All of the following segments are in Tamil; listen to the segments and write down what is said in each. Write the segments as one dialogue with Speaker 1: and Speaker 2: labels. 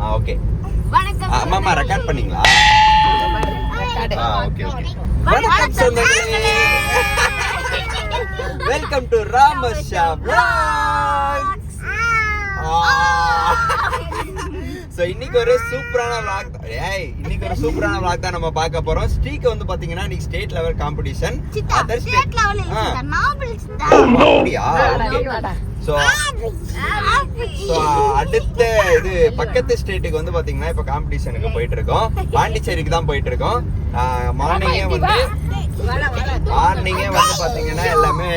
Speaker 1: ஆ ஓகே.
Speaker 2: வணக்கம்.
Speaker 1: அம்மா ரெக்கார்ட் பண்ணீங்களா? வணக்கம். சொந்தங்களே. Welcome to Ramasha vlogs. So இன்னைக்கு ஒரு சூப்பரான vlog ஏய் இன்னைக்கு ஒரு சூப்பரான vlog தான் நம்ம பார்க்க போறோம். ஸ்ட்ரீக் வந்து பாத்தீங்கன்னா இன்னைக்கு state level competition other
Speaker 2: state level இல்ல சித்தா
Speaker 1: அப்படியா? ஸோ ஸோ அடுத்த இது பக்கத்து ஸ்டேட்டுக்கு வந்து பாத்தீங்கன்னா இப்போ காம்படிஷனுக்கு போயிட்டு இருக்கோம் பாண்டிச்சேரிக்கு தான் போயிட்டு இருக்கோம் மார்னிங்கே வந்து மார்னிங்கே வந்து பாத்தீங்கன்னா எல்லாமே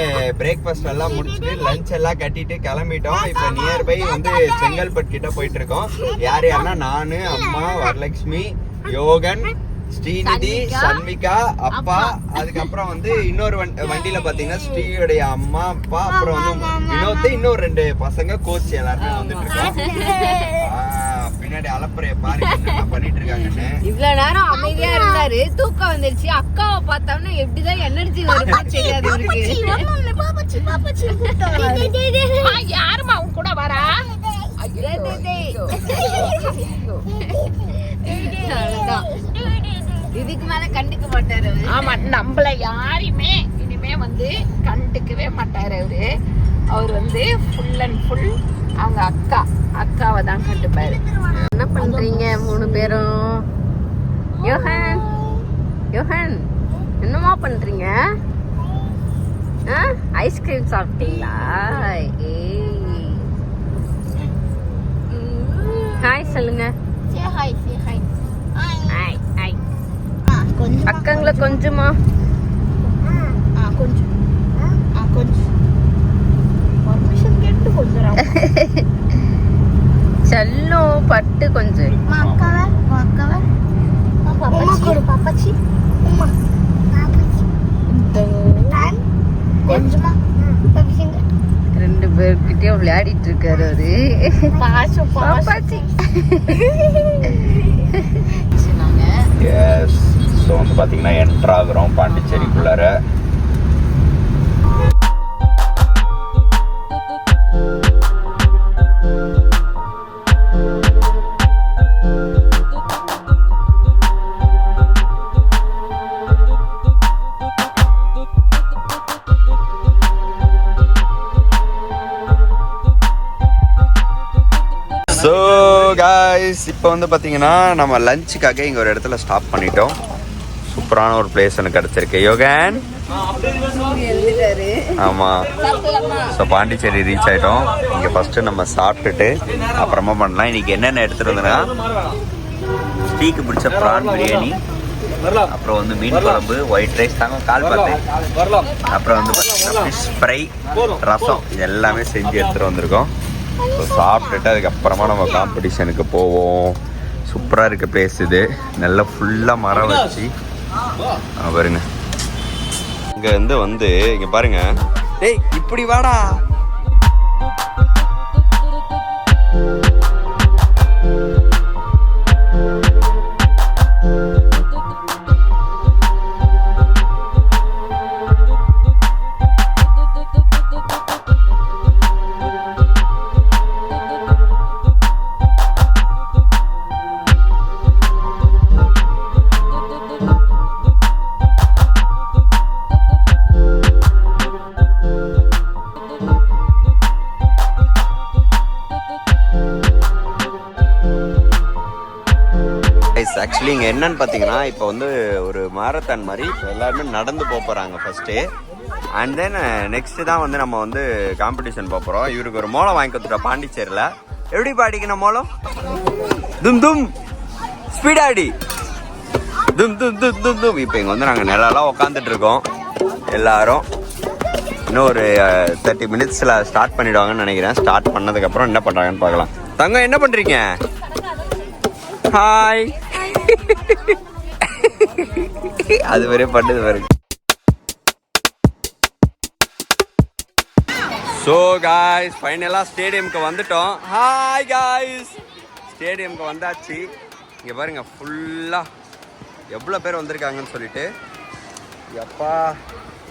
Speaker 1: பிரேக்ஃபாஸ்ட் எல்லாம் முடிச்சுட்டு லஞ்ச் எல்லாம் கட்டிட்டு கிளம்பிட்டோம். இப்போ நியர்பை வந்து செங்கல்பட்டு கிட்ட போயிட்டு இருக்கோம் யார் யாருன்னா நானு அம்மா வரலட்சுமி யோகன் ஸ்ரீநிதி சன்விகா அப்பா அதுக்கப்புறம் வந்து இன்னொரு வண்டி- வண்டியில பாத்தீங்கன்னா ஸ்ரீயோடைய அம்மா அப்பா அப்புறம் வந்து வினோத் இன்னொரு ரெண்டு பசங்க கோச் எல்லாருமே வந்துட்டு இருக்கோம் ஆ, பின்னாடி அலப்பறைய பாருங்க என்ன பண்ணிட்டு இருக்காங்கன்னு
Speaker 3: இவ்வளவு நேரம் அமைதியா இருந்தாரு. தூக்கம் வந்துருச்சு. அக்காவை பார்த்தோம்னா எப்படிதான் எனர்ஜி வருமோ தெரியாது
Speaker 2: கூப்பிட்டு
Speaker 3: யாருமா உன் கூட வரா? இதுக்கு மேல கண்டுக்க மாட்டாரு அவரு.
Speaker 4: ஆமா நம்மள யாரையுமே இனிமே வந்து கண்டுக்கவே மாட்டாரு அவரு. அவர் வந்து ஃபுல் அண்ட் ஃபுல் அவங்க அக்கா. அக்காவை தான் கண்டுப்பாரு.
Speaker 3: என்ன பண்றீங்க மூணு பேரும்? யோகன் யோகன் என்னமா பண்றீங்க? ஐஸ்கிரீம் சாப்பிட்டீங்களா? ஏய் ஹாய் சொல்லுங்க
Speaker 2: say hi say hi
Speaker 3: hi hi
Speaker 2: கொஞ்சம்
Speaker 3: அக்கங்களை கொஞ்சமா.
Speaker 2: ஆ கொஞ்சம். ஆ கொஞ்சம். பர்மிஷன் கேட்டு கொஞ்சம்
Speaker 3: செல்லும் பட்டு கொஞ்சம். ரெண்டு பேர்கிட்டயும் விளையாடிட்டு இருக்காரு அவரு பாப்பாச்சி.
Speaker 1: எஸ் ஸோ வந்து பார்த்தீங்கன்னா என்ட்ரு ஆகுறோம் பாண்டிச்சேரிக்குள்ளார. ஸோ காய்ஸ் இப்போ வந்து பார்த்தீங்கன்னா நம்ம லஞ்சுக்காக இங்கே ஒரு இடத்துல ஸ்டாப் பண்ணிட்டோம். சூப்பரான ஒரு பிளேஸ் எனக்கு கிடச்சிருக்கு. யோகன்? ஆமாம் ஸோ பாண்டிச்சேரி ரீச் ஆகிட்டோம் இங்கே ஃபஸ்ட்டு நம்ம சாப்பிட்டுட்டு அப்புறமா பண்ணலாம். இன்னைக்கு என்னென்ன எடுத்துகிட்டு வந்தோன்னா ஸ்டீக்கு பிடிச்ச ப்ரான் பிரியாணி அப்புறம் வந்து மீன் குழம்பு ஒயிட் ரைஸ் தாங்க கால் பார்த்தேன் அப்புறம் வந்து பார்த்தீங்கன்னா ஃபிஷ் ஃப்ரை ரசம் இது எல்லாமே செஞ்சு எடுத்துகிட்டு வந்திருக்கோம். ஸோ சாப்பிட்டுட்டு அதுக்கப்புறமா நம்ம காம்படிஷனுக்கு போவோம். சூப்பராக இருக்க பிளேஸ் இது. நல்லா ஃபுல்லாக மரம் வச்சு பாருங்க. இங்க வந்து வந்து இங்க பாருங்க. டேய் இப்படி வாடா. ஆக்சுவலி இங்கே என்னன்னு பார்த்தீங்கன்னா இப்போ வந்து ஒரு மாரத்தான் மாதிரி இப்போ எல்லாருமே நடந்து போக போகிறாங்க ஃபஸ்ட்டு அண்ட் தென் நெக்ஸ்ட்டு தான் வந்து நம்ம வந்து காம்படிஷன் போக போகிறோம் இவருக்கு ஒரு மோளம் வாங்கி கொடுத்துட்டோம் பாண்டிச்சேரியில். எப்படி பாடிக்கணும் மோளம்? தும் தும். ஸ்பீடாடி தும் தும் தும் தும் தும். இப்போ இங்கே வந்து நாங்கள் நிலாலாம் உட்காந்துட்டு இருக்கோம். எல்லாரும். இன்னும் ஒரு தேர்ட்டி மினிட்ஸில் ஸ்டார்ட் பண்ணிடுவாங்கன்னு நினைக்கிறேன். ஸ்டார்ட் பண்ணதுக்கப்புறம் என்ன பண்ணுறாங்கன்னு பார்க்கலாம். தங்கம் என்ன பண்ணுறீங்க ஹாய் அது வரையும் பண்ணது பாருங்க. ஸோ காய்ஸ் ஃபைனலாக ஸ்டேடியம்க்கு வந்துட்டோம். ஹாய் காய்ஸ் ஸ்டேடியம்க்கு வந்தாச்சு. இங்கே பாருங்க ஃபுல்லாக எவ்வளோ பேர் வந்திருக்காங்கன்னு சொல்லிட்டு. எப்பா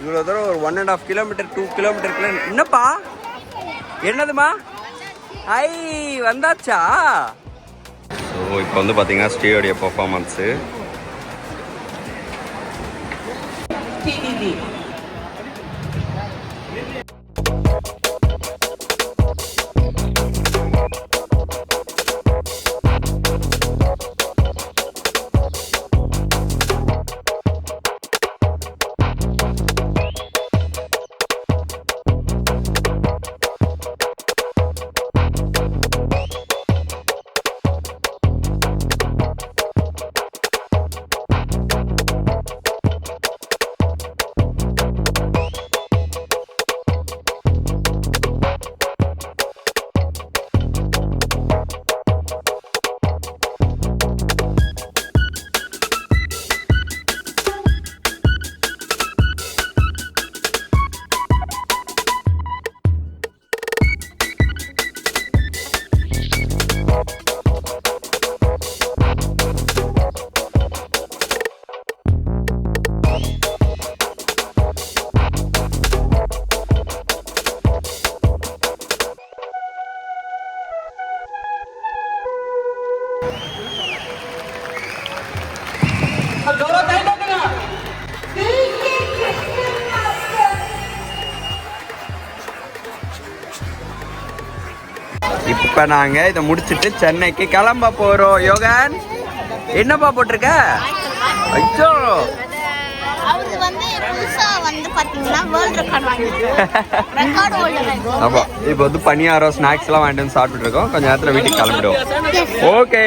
Speaker 1: இவ்வளோ தூரம் ஒரு one and half kilometre two கிலோமீட்டருக்குள்ள என்னப்பா? என்னதுமா? ஐ வந்தாச்சா? ஸோ இப்போ வந்து பார்த்தீங்கன்னா ஸ்டேயோடைய 弟弟弟 பர்ஃபார்மன்ஸு இப்போ நாங்கள் இதை முடிச்சிட்டு சென்னைக்கு கிளம்ப போகிறோம் யோகன் என்னப்பா போட்டிருக்க? ஐயோ. ஆமாம் இப்போ வந்து பனியாரம் ஸ்நாக்ஸ்லாம் வாங்கிட்டு வந்து சாப்பிட்டுட்டு இருக்கோம். கொஞ்சம் நேரத்தில் வீட்டுக்கு கிளம்பிடுவோம். ஓகே